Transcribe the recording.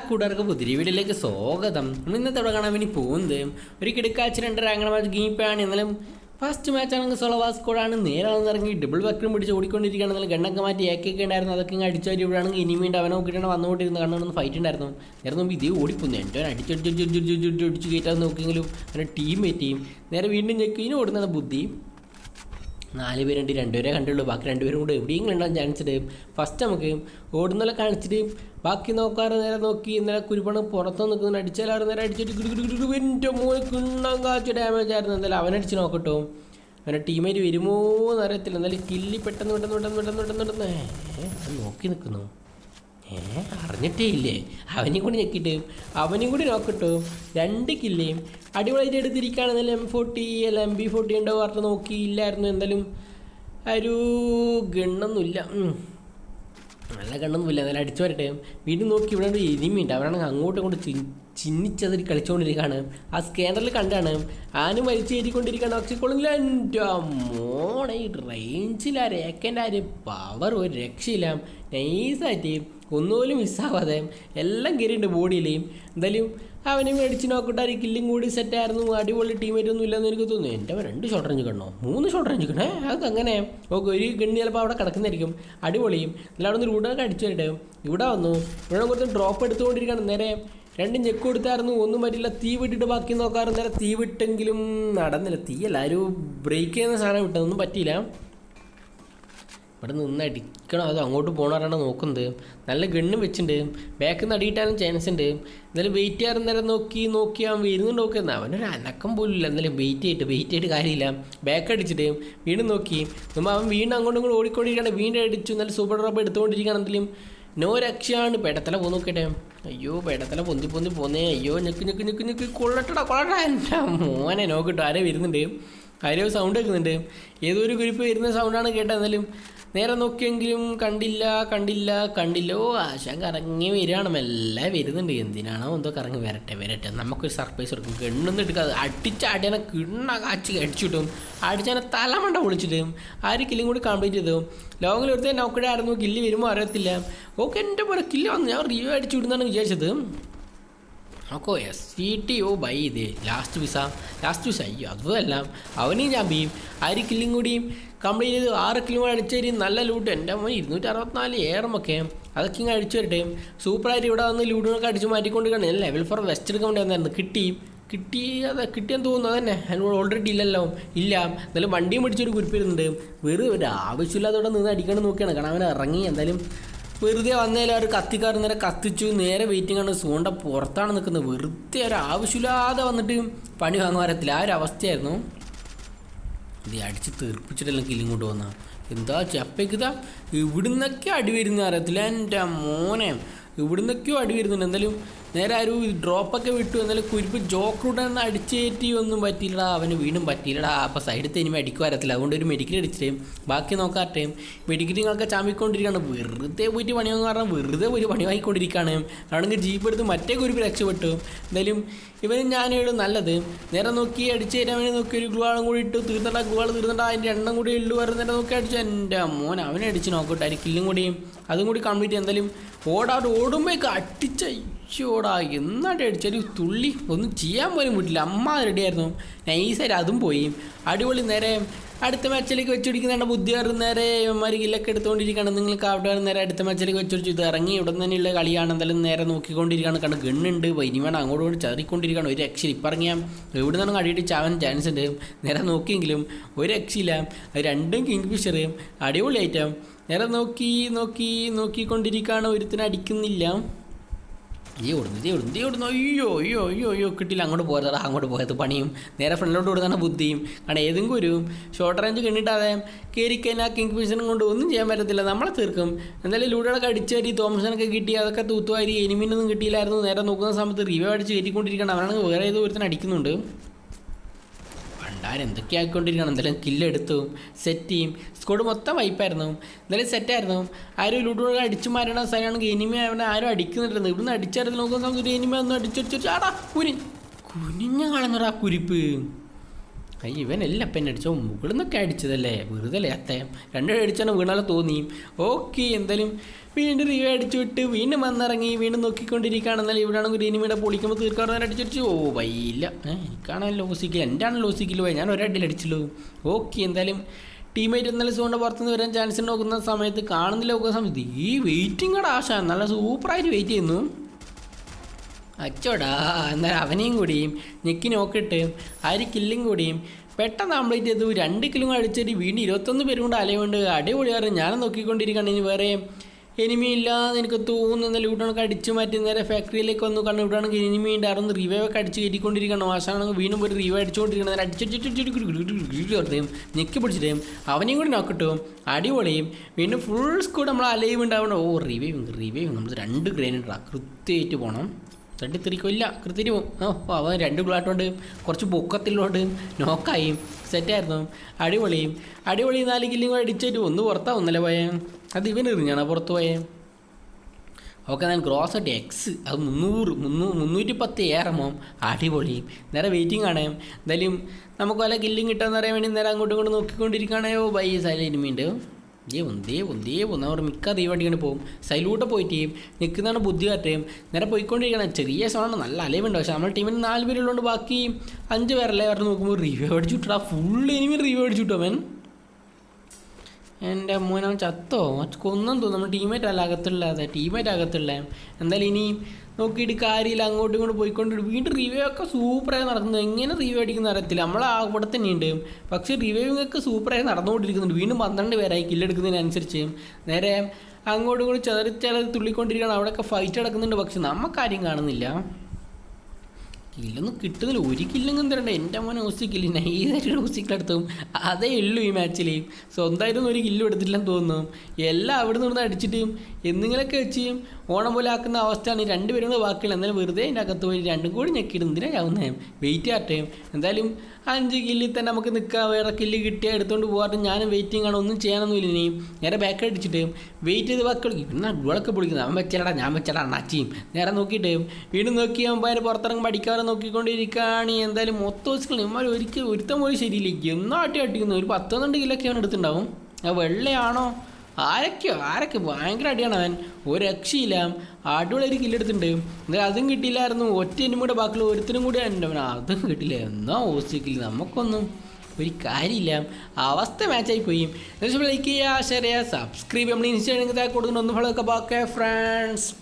കൂട്ടുകാർക്ക് പുതിരി വീഡിയോയിലേക്ക് സ്വാഗതം നമ്മൾ ഇന്നത്തെ അവിടെ കാണാൻ വേണ്ടി പോകുന്നത് ഒരു കിടക്കാച്ച് രണ്ട് റാങ്കണ മാച്ച് ഗീപ്പാണ് എന്നാലും ഫസ്റ്റ് മാച്ച് സോളവാസ് കോഡാണ് നേരെ വന്ന് ഇറങ്ങി ഡബിൾ വക്രം പിടിച്ച് ഓടിക്കൊണ്ടിരിക്കുകയാണ് എന്നാലും ഗണ്ണൊക്കെ മാറ്റി ഏക്കൊക്കെ ഉണ്ടായിരുന്നു അതൊക്കെ ഇങ്ങനെ അടിച്ചു ഇവിടെയാണെങ്കിൽ ഇനി വേണ്ടി അവനെ നോക്കിയിട്ടാണ് വന്നുകൊണ്ടിരുന്നത് കണ്ണൊന്ന് ഫൈറ്റ് ഉണ്ടായിരുന്നു നേരെ മുമ്പ് ഇതേ ഓടിപ്പോന്നു എന്റെ അടിച്ചടിച്ചടിച്ചടിച്ചടിച്ച് അടിച്ചു കയറ്റാൻ നോക്കിയെങ്കിലും അവന്റെ ടീം ചെയ്യും നേരെ വീണ്ടും ഞെക്കിനും ഓടുന്നതാണ് ബുദ്ധി നാല് പേരുണ്ട് രണ്ടുപേരെ കണ്ടുള്ളൂ. ബാക്കി രണ്ടുപേരും കൂടെ എവിടെയെങ്കിലും ഉണ്ടാകാൻ ചാൻസ് ഉണ്ട്. ഫസ്റ്റ് നമുക്ക് ഓടുന്നല്ല കാണിച്ചിട്ട് ബാക്കി നോക്കാറ് നേരെ നോക്കി. ഇന്നലെ കുരുപ്പണം പുറത്ത് നിൽക്കുന്ന അടിച്ചാലും നേരെ അടിച്ചിട്ട് എന്റെ മോനെ കാച്ച ഡാമേജ് ആയിരുന്നു. എന്തായാലും അവനടിച്ച് നോക്കട്ടോ. അവന്റെ ടീമേറ്റ് വരുമോ എന്നറിയത്തില്ല. എന്നാലും കില്ലി പെട്ടെന്ന് പെട്ടെന്ന് പെട്ടെന്ന് പെട്ടെന്ന് പെട്ടെന്ന് പെട്ടെന്ന്. നോക്കി നിൽക്കുന്നു. ഏ അറിഞ്ഞിട്ടേ ഇല്ലേ അവനെയും കൂടി ഞെക്കിട്ട് അവനെയും കൂടി നോക്കിട്ടു രണ്ട് കില്ലേം അടിപൊളിയായിട്ട് എടുത്തിരിക്കുകയാണെന്നാലും എം ഫോർട്ടി അല്ല എം ബി ഫോർട്ടി ഉണ്ടോ പറഞ്ഞ് നോക്കിയില്ലായിരുന്നു എന്തായാലും. ഒരു ഗണ്ണൊന്നുമില്ല. നല്ല ഗണ്ണൊന്നുമില്ല. നല്ല അടിച്ചു വരട്ടെ. വീണ്ടും നോക്കി ഇവിടെ ഒരു എനിമിയുണ്ട് അവരാണെങ്കിൽ അങ്ങോട്ടും ഇങ്ങോട്ട് ചി കളിച്ചുകൊണ്ടിരിക്കുകയാണ്. ആ സ്കാനറിൽ കണ്ടാണ്. ആനും വലിച്ചു കയറ്റിക്കൊണ്ടിരിക്കുകയാണ് കൊള്ളില്ല എന്റെ മോണെ ഈ റേഞ്ചിൽ ആ രേക്കന്റെ ആ ഒരു പവർ ഒരു രക്ഷയില്ല. നൈസായിട്ട് ഒന്നുപോലും മിസ്സാവാതെ എല്ലാം കയറിയിട്ടുണ്ട് ബോഡിയിലെയും. എന്തായാലും അവനെ മേടിച്ച് നോക്കട്ടെ കില്ലും കൂടി സെറ്റായിരുന്നു അടിപൊളി ടീമേറ്റ് ഒന്നും ഇല്ലെന്ന് എനിക്ക് തോന്നുന്നു. എന്റെ അവൻ രണ്ട് ഷോട്ട് റേഞ്ച് കണ്ടോ? മൂന്ന് ഷോട്ട് റേഞ്ച് കണ്ടേ? അത് അങ്ങനെ. ഓക്കെ ഒരു ഗണ്ണി ചിലപ്പോൾ അവിടെ കിടക്കുന്നതായിരിക്കും അടിപൊളിയും. എന്നാലും അവിടെ നിന്ന് റൂഡൊക്കെ അടിച്ചു വരട്ടെ. ഇവിടെ വന്നു. ഇവിടെ കുറച്ച് ഡ്രോപ്പ് എടുത്തുകൊണ്ടിരിക്കുകയാണ്. നേരെ രണ്ട് ഞെക്ക് കൊടുത്തായിരുന്നു. ഒന്നും പറ്റില്ല. തീ വിട്ടിട്ട് ബാക്കി നോക്കാറ് നേരെ തീ വിട്ടെങ്കിലും നടന്നില്ല. തീയല്ല. ഒരു ബ്രേക്ക് ചെയ്യുന്ന സാധനം വിട്ടതൊന്നും പറ്റിയില്ല. ഇവിടെ നിന്ന് അടിക്കണം. അത് അങ്ങോട്ട് പോകണവരാണ് നോക്കുന്നത് നല്ല ഗണ്ണും വെച്ചിട്ടുണ്ട്. ബാക്കിൽ നിന്ന് അടിയിട്ടാലും ചാൻസ് ഉണ്ട്. എന്നാലും വെയിറ്റ് ചെയ്യാറ് നേരം നോക്കി നോക്കി അവൻ വരുന്നുണ്ട്. നോക്കുന്നത് അവനൊരു അനക്കം പോലും ഇല്ല എന്നാലും വെയിറ്റ് ചെയ്തിട്ട് വെയിറ്റ് ചെയ്തിട്ട് കാര്യമില്ല. ബാക്ക് അടിച്ചിട്ട് വീണ്ടും നോക്കി. നമ്മൾ അവൻ വീണ്ടും അങ്ങോട്ടും ഇങ്ങോട്ടും ഓടിക്കൊണ്ടിരിക്കുകയാണ്. വീണ്ടും അടിച്ചു. നല്ല സൂപ്പർ ഡ്രോപ്പ് എടുത്തുകൊണ്ടിരിക്കുകയാണ്. എന്തെങ്കിലും നോ രക്ഷയാണ്. പെടത്തല പോ നോക്കട്ടെ. അയ്യോ പെടത്തല പൊന്തി പൊന്തി പോന്നേ. അയ്യോ ഞെക്ക് ഞെക്ക് ഞെക്ക് ഞെക്ക്. കൊള്ളട്ടടാ കൊള്ളട്ടാ എന്റെ മോനെ നോക്കിട്ടോ ആരെ വരുന്നുണ്ട്. ആരോ സൗണ്ട് കേൾക്കുന്നുണ്ട്. ഏതോ ഒരു ഗ്രൂപ്പ് വരുന്ന സൗണ്ടാണ് കേട്ടത്. എന്നാലും നേരെ നോക്കിയെങ്കിലും കണ്ടില്ല കണ്ടില്ല കണ്ടില്ല. ഓ ആശാൻ കറങ്ങി വരികയാണ്. എല്ലാം വരുന്നുണ്ട്. എന്തിനാണോ എന്തോ കറങ്ങി വരട്ടെ വരട്ടെ. നമുക്കൊരു സർപ്രൈസ് കൊടുക്കും. ഗണ്ണൊന്നും എടുക്കാതെ അടിച്ച അടിയനെ കിണ്ണ കാച്ചി അടിച്ചിട്ടും അടിച്ചനെ തലമണ്ട പൊളിച്ചിട്ടും ആര് കില്ലും കൂടി കംപ്ലീറ്റ് ചെയ്തു. ലോങ്ങിൽ ഒരുത്തേ നോക്കടെ ആയിരുന്നു കില്ല് വരുമ്പോൾ അറിയത്തില്ല. ഓക്കെ എന്റെ പോലെ കില്ല് വന്നു. ഞാൻ റിവ്യൂ അടിച്ചു വിടുന്നാണ് വിചാരിച്ചത്. നോക്കോ S C T O by ഇത് ലാസ്റ്റ് വിസ ലാസ്റ്റ് വിസ അയ്യോ അതുമല്ല. അവനെയും ബിയും ആര് കില്ലും കൂടിയും കംപ്ലീറ്റ് ചെയ്ത്. ആറ് കിലും കൂടെ അടിച്ചേരി നല്ല ലൂട്ട് എന്റെ മോൻ ഇരുന്നൂറ്റി അറുപത്തിനാല് ഏറമൊക്കെ അതൊക്കെ ഇങ്ങനെ അടിച്ചു വരട്ടെ. സൂപ്പറായിട്ട് ഇവിടെ വന്ന് ലൂഡിനൊക്കെ അടിച്ച് മാറ്റിക്കൊണ്ട് ഞാൻ ലെവൽ ഫോർ വെസ്റ്റ് എടുക്കാൻ വേണ്ടി വന്നായിരുന്നു. കിട്ടി. കിട്ടി അത് കിട്ടിയെന്ന് തോന്നുന്നു. അതന്നെ. അതിനോട് ഓൾറെഡി ഇല്ലല്ലോ ഇല്ല. എന്നാലും വണ്ടിയും പിടിച്ചൊരു കുരിപ്പിരുന്നുണ്ട് വെറുതെ ഒരു ആവശ്യമില്ലാത്തവിടെ നിന്ന് അടിക്കണം നോക്കിയാണ്. കാരണം അവൻ ഇറങ്ങി. എന്തായാലും വെറുതെ വന്നതിൽ അവർ കത്തിക്കാർ നേരെ കത്തിച്ചു നേരെ വെയിറ്റിംഗ് ആണ്. സോണ്ട പുറത്താണ് നിൽക്കുന്നത്. വെറുതെ ഒരു ആവശ്യമില്ലാതെ വന്നിട്ട് പണി വാങ്ങാൻ വരത്തില്ല ആ ഒരു അവസ്ഥയായിരുന്നു. ഇത് അടിച്ച് തീർപ്പിച്ചിട്ടല്ല കില്ലും കൊണ്ട് വന്ന. എന്താ ചപ്പയ്ക്കുതാ ഇവിടുന്നൊക്കെ അടി വരുന്ന അറിയത്തില്ല. എന്റെ മോനെ. ഇവിടുന്നൊക്കെയോ അടി വരുന്നുണ്ട്. എന്തായാലും നേരെ ഒരു ഡ്രോപ്പൊക്കെ വിട്ടു. എന്നാലും കുരിപ്പ് ജോക്കറുടെ നിന്ന് അടിച്ചേറ്റി ഒന്നും പറ്റിയില്ലടാ. അവന് വീണ്ടും പറ്റിയില്ലടാ. അപ്പോൾ സൈഡിൽ ഇനി മെഡിക്കൽ വരത്തില്ല. അതുകൊണ്ട് ഒരു മെഡിക്കൽ അടിച്ചിട്ടേം ബാക്കി നോക്കാട്ടെ മെഡിക്കൽ നിങ്ങളൊക്കെ ചാമ്പിക്കൊണ്ടിരിക്കുകയാണ് വെറുതെ പോയിട്ട് പണി വാങ്ങാൻ കാരണം വെറുതെ പോയി പണി വാങ്ങിക്കൊണ്ടിരിക്കുകയാണ് ആണെങ്കിൽ ജീപ്പ് എടുത്ത് മറ്റേ കുരിപ്പ് രക്ഷപ്പെട്ടു. എന്തായാലും ഇവനും ഞാനും നല്ലത്. നേരെ നോക്കി അടിച്ചു തരാൻ വേണ്ടി നോക്കി ഒരു ഗ്ലുവാളും കൂടി ഇട്ടു. തീർന്നട്ടാ ഗ്ലുവാൾ തീർന്നട്ടാ അതിന്റെ എണ്ണം കൂടി ഉള്ളു വരുന്ന നേരെ നോക്കി അടിച്ചു. എന്റെ മോൻ അവനെ അടിച്ച് നോക്കട്ടെ. അതിന് കില്ലും കൂടിയും അതും കൂടി കംപ്ലീറ്റ് എന്തായാലും ഓടാട്ട് ഓടുമ്പോഴേക്ക് അടിച്ച അയ്യോടാ എന്നാട്ട് അടിച്ചാൽ തുള്ളി ഒന്നും ചെയ്യാൻ പോലും പറ്റില്ല. അമ്മ റെഡിയായിരുന്നു. നൈസായിട്ട് അതും പോയി. അടിപൊളി നേരെ അടുത്ത മാച്ചിലേക്ക് വെച്ചുപിടിക്കുന്നുണ്ട് ബുദ്ധിയാറ് നേരെ ഇവന്മാർ കില്ലൊക്കെ എടുത്തുകൊണ്ടിരിക്കുകയാണ് നിങ്ങൾക്ക് അവിടെ നേരെ അടുത്ത മാച്ചിലേക്ക് വെച്ചുപിടിച്ചു ഇത് ഇറങ്ങി ഇവിടെ തന്നെയുള്ള കളിയാണ്. എന്തായാലും നേരെ നോക്കിക്കൊണ്ടിരിക്കുകയാണ്. കണ്ട് ഗണ്ണുണ്ട്. ഇനി വേണം അങ്ങോട്ട് കൂടി ചതിക്കൊണ്ടിരിക്കുകയാണ്. ഒരു രക്ഷ ഇപ്പം ഇറങ്ങിയാൽ എവിടെ നിന്നാണ് അടിയിട്ട് ചാവാൻ ചാൻസ് ഉണ്ട്? നേരെ നോക്കിയെങ്കിലും ഒരു രക്ഷയില്ല. രണ്ടും കിങ് ഫിഷർ. അടിപൊളി ഐറ്റം നേരെ നോക്കി നോക്കി നോക്കിക്കൊണ്ടിരിക്കുകയാണ്. ഒരുത്തിന് ഈ ഓടുന്നു ഈ ഓടുന്നു ഈ ഓടുന്നു അയ്യോ അയ്യോ അയ്യോ അയ്യോ. കിട്ടില്ല അങ്ങോട്ട് പോയതാ അങ്ങോട്ട് പോയത് പണിയും. നേരെ ഫ്രണ്ടിലോട്ട് കൊടുക്കുന്ന ബുദ്ധിയും കാരണം ഏതെങ്കിലും ഒരു ഷോർട്ട് റേഞ്ച് കിണിട്ടാതെ കയറി കഴിഞ്ഞാൽ കിങ് ഫിഷനും കൊണ്ട് ഒന്നും ചെയ്യാൻ പറ്റത്തില്ല. നമ്മളെ തീർക്കും. എന്തായാലും ലൂഡോടൊക്കെ അടിച്ചു കയറി തോമസനൊക്കെ കിട്ടി അതൊക്കെ തൂത്തുവാരി എനിമിനൊന്നും കിട്ടിയില്ലായിരുന്നു. നേരെ നോക്കുന്ന സമയത്ത് റിവ്യൂ അടിച്ച് കയറ്റിക്കൊണ്ടിരിക്കണം അവനാണെങ്കിൽ വേറെ ഏതോ പണ്ടാരം എന്തൊക്കെ ആക്കിക്കൊണ്ടിരിക്കണം എന്തായാലും കില്ലെടുത്തു സെറ്റ് ചെയ്യും. സ്കോഡ് മൊത്തം വൈപ്പായിരുന്നു എന്തായാലും സെറ്റായിരുന്നു ആരും ലൂഡോടെ അടിച്ചു മാറ്റണ സ്ഥലമാണെങ്കിൽ എനിമി അവനെ ആരും അടിക്കുന്നുണ്ടായിരുന്നു ഇവിടുന്ന് അടിച്ചായിരുന്നു. നോക്കുന്ന സമയത്ത് എനിമി ഒന്നും അടിച്ചടിച്ചു ആടാ കുനി. കുനിഞ്ഞ കാണുന്നടാ കുരിപ്പ്. അയ്യ ഇവനല്ല അപ്പം അടിച്ചോ മുകളിൽ നിന്നൊക്കെ അടിച്ചതല്ലേ? വെറുതെ അല്ലേ അത്തേ? രണ്ടു അടിച്ചാണ് വീണാലും തോന്നി. ഓക്കെ എന്തായാലും വീണ്ടും റീ അടിച്ചു വിട്ട് വീണ്ടും വന്നിറങ്ങി വീണ്ടും നോക്കിക്കൊണ്ടിരിക്കുകയാണെന്നാൽ ഇവിടെ ആണെങ്കിൽ ഇനിമിയുടെ പൊളിക്കുമ്പോൾ തീർക്കാറ് അടിച്ചടിച്ചു ഓ വയ്യില്ല എനിക്കാണ് ലോസിക്കില്ല എന്റെ ആണ് ലോസിക്കില്ല പോയി ഞാൻ ഒരടിയിൽ അടിച്ചുള്ളൂ. ഓക്കെ എന്തായാലും ടീമേറ്റ് എന്നാലും സോണിന്റെ പുറത്തുനിന്ന് വരാൻ ചാൻസ് നോക്കുന്ന സമയത്ത് കാണുന്നില്ല നോക്കുന്ന സമയത്ത് ഈ വെയിറ്റിംഗ് ആശ നല്ല സൂപ്പറായിട്ട് വെയിറ്റ് ചെയ്യുന്നു. അച്ചോടാ എന്നാൽ അവനെയും കൂടിയും ഞെക്കി നോക്കിയിട്ട് ആര് കില്ലും കൂടിയും പെട്ടെന്ന് കംപ്ലീറ്റ് ചെയ്തു രണ്ട് കിലും അടിച്ചിട്ട് വീണ്ടും ഇരുപത്തൊന്ന് പേരും കൊണ്ട് അലയുണ്ട് അടിപൊളിയാറ് ഞാൻ നോക്കിക്കൊണ്ടിരിക്കുകയാണ് ഇനി വേറെ എനിമി ഇല്ലാന്ന് എനിക്ക് തോന്നുന്ന ലൂട്ടണൊക്കെ അടിച്ചു മാറ്റി നേരെ ഫാക്ടറിയിലേക്ക് വന്നു കാരണം ഇവിടെ ആണെങ്കിൽ എനിമി ഉണ്ടായിരുന്നു റിവൈവ് ഒക്കെ അടിച്ച് കയറ്റിക്കൊണ്ടിരിക്കണം മാഷാണെങ്കിൽ വീണ്ടും ഒരു റിവൈവ് അടിച്ചുകൊണ്ടിരിക്കണം നേരെ നെക്കി ഞെക്കി പിടിച്ചിട്ട് അവനെയും കൂടി നോക്കിട്ടും അടിപൊളിയും വീണ്ടും ഫുൾ സ്കൂൾ നമ്മൾ അലൈവ് ഉണ്ടാവണം ഓ റിവൈവ് റിവൈവ് നമ്മൾ രണ്ട് ഗ്രൈൻഡ് കൃത്യമായിട്ട് പോകണം തട്ടിത്തെറിക്കില്ല പോകും ഓ അവൻ രണ്ട് ഗ്ലാട്ടോണ്ട് കുറച്ച് പൊക്കത്തിലോട്ട് നോക്കായും സെറ്റായിരുന്നു അടിപൊളിയും. അടിപൊളി നാല് കില്ലും അടിച്ചിട്ട് ഒന്ന് പുറത്താ ഒന്നല്ലേ പോയേ? അത് ഇവൻ എറിഞ്ഞാണ് പുറത്ത് പോയേ? ഓക്കെ ഞാൻ ക്രോസ് ആയിട്ട് എക്സ് അത് മുന്നൂറ് മുന്നൂ മുന്നൂറ്റി പത്ത് ഏറമോ അടിപൊളിയും. നേരെ വെയിറ്റിംഗ് ആണ്. എന്തായാലും നമുക്ക് വല്ല കില്ലും കിട്ടാന്ന് അറിയാൻ വേണ്ടി നേരെ അങ്ങോട്ടും ഇങ്ങോട്ടും നോക്കിക്കൊണ്ടിരിക്കുകയാണെയോ? ബൈ സൈലൻമീണ്ട് ദേ ദൈവം വന്നു ദേ വന്നു അവർ മിക്ക ദൈവമായിട്ട് പോകും. സൈലൂട്ട് പോയിട്ട് നിൽക്കുന്നതാണ് ബുദ്ധി കാറ്റയും നേരെ പോയിക്കൊണ്ടിരിക്കണം ചെറിയ സോണാണ് നല്ല അലവുണ്ട് പക്ഷേ നമ്മുടെ ടീമിന് നാല് പേരുള്ളതുകൊണ്ട് ബാക്കി അഞ്ച് പേരല്ലേ പറഞ്ഞ് നോക്കുമ്പോൾ റിവ്യൂ അടിച്ചു വിട്ടാ. ഫുൾ എനിമി റിവ്യൂ അടിച്ചു കിട്ടും അവൻ. എന്റെ മോനവൻ ചത്തോ? കൊന്നും തോന്നും നമ്മുടെ ടീമേറ്റ് അല്ല അകത്തുള്ള അതെ ടീമേറ്റ് അകത്തുള്ള. എന്തായാലും ഇനി നോക്കിയിട്ട് കാര്യമില്ല അങ്ങോട്ടും ഇങ്ങോട്ടും പോയിക്കൊണ്ട് വീണ്ടും റിവ്യൂ ഒക്കെ സൂപ്പറായി നടക്കുന്നത് എങ്ങനെ റിവ്യൂ അടിക്കുന്ന അറിയത്തില്ല. നമ്മൾ അവിടെ തന്നെയുണ്ട്. പക്ഷേ റിവ്യൂവിംഗ് ഒക്കെ സൂപ്പറായി നടന്നുകൊണ്ടിരിക്കുന്നുണ്ട്. വീണ്ടും പന്ത്രണ്ട് പേരായി. കില്ലെടുക്കുന്നതിനനുസരിച്ച് നേരെ അങ്ങോട്ടും ഇങ്ങോട്ടും ചതറി ചെതറി തുള്ളിക്കൊണ്ടിരിക്കുകയാണ്. അവിടെയൊക്കെ ഫൈറ്റ് നടക്കുന്നുണ്ട്. പക്ഷെ നമുക്കാരും കാണുന്നില്ല. കില്ലൊന്നും കിട്ടുന്നില്ല. ഒരു കില്ലെങ്കിലും തരണ്ട എന്റെ മോനെ ഓസിക്കില്ല നൈസായിട്ട് ഓസിക്കിലെടുത്തും അതേ ഉള്ളൂ ഈ മാച്ചിൽ സ്വന്തമായിട്ടൊന്നും ഒരു കില്ലും എടുത്തിട്ടില്ലെന്ന് തോന്നുന്നു. എല്ലാം അവിടെ നിന്ന് അടിച്ചിട്ടും. എന്തെങ്കിലുമൊക്കെ വെച്ച് ഓണം പോലെ ആക്കുന്ന അവസ്ഥയാണ് ഈ രണ്ടുപേരും കൂടെ ബാക്കിയുള്ള എന്നാലും വെറുതെ എന്റെ അകത്ത് പോയി രണ്ടും കൂടി ഞെക്കിടുന്നതിനാണ് എന്തിനാ ആവുന്നേ? വെയിറ്റ് ആട്ടെ എന്തായാലും അഞ്ച് കില്ലിൽ തന്നെ നമുക്ക് നിൽക്കാം. വേറെ കില്ല് കിട്ടിയാൽ എടുത്തുകൊണ്ട് പോകാറുണ്ട് ഞാനും വെയിറ്റിംഗ് ആണ്. ഒന്നും ചെയ്യാനൊന്നുമില്ല ഇനി. നേരെ ബാക്ക് അടിച്ചിട്ട് വെയിറ്റ് ചെയ്ത് ബാക്കി ഇവിടുന്ന് ഗുളൊക്കെ പൊളിക്കുന്നത്. അവൻ വെച്ചടാ ഞാൻ വെച്ചടാ അണ്ണാച്ചിയും. നേരെ നോക്കിയിട്ട് വീണ്ടും നോക്കി അവൻ അതിന് പുറത്തിറങ്ങുമ്പോൾ അടിക്കാതെ നോക്കിക്കൊണ്ടിരിക്കുകയാണ്. എന്തായാലും മൊത്തം ദിവസങ്ങൾ ഇമാർ ഒരിക്കലും ഒരുത്തം പോലും ശരിയില്ല. എന്നാട്ടി അടിക്കുന്നു? ഒരു പത്തൊന്നുണ്ട് കിലൊക്കെയാണ് എടുത്തിട്ടുണ്ടാവും. ആ വെള്ളയാണോ? ആരൊക്കെയോ ആരൊക്കെ ഭയങ്കര അടിയാണ് അവൻ. ഒരു രക്ഷയില്ല. അടിപൊളി ഒരു കില്ലെടുത്തിട്ടുണ്ട് എന്നാൽ അതും കിട്ടിയില്ലായിരുന്നു. ഒറ്റ ഇനും കൂടെ ബാക്കിയുള്ള ഒരുത്തിനും കൂടെ അവൻ അതും കിട്ടില്ല എന്നാ ഓസിക്കില്ല നമുക്കൊന്നും ഒരു കാര്യമില്ല. അവസ്ഥ മാച്ചായി പോയി. ലൈക്ക് ചെയ്യുക ഷെയർ ചെയ്യുക സബ്സ്ക്രൈബ് നമ്മൾ ഇൻസ്റ്റാഗ്രാമിൽ കൊടുക്കുന്ന ഒന്ന് ഫോളോ ഒക്കെ ബാക്കി ഫ്രണ്ട്സ്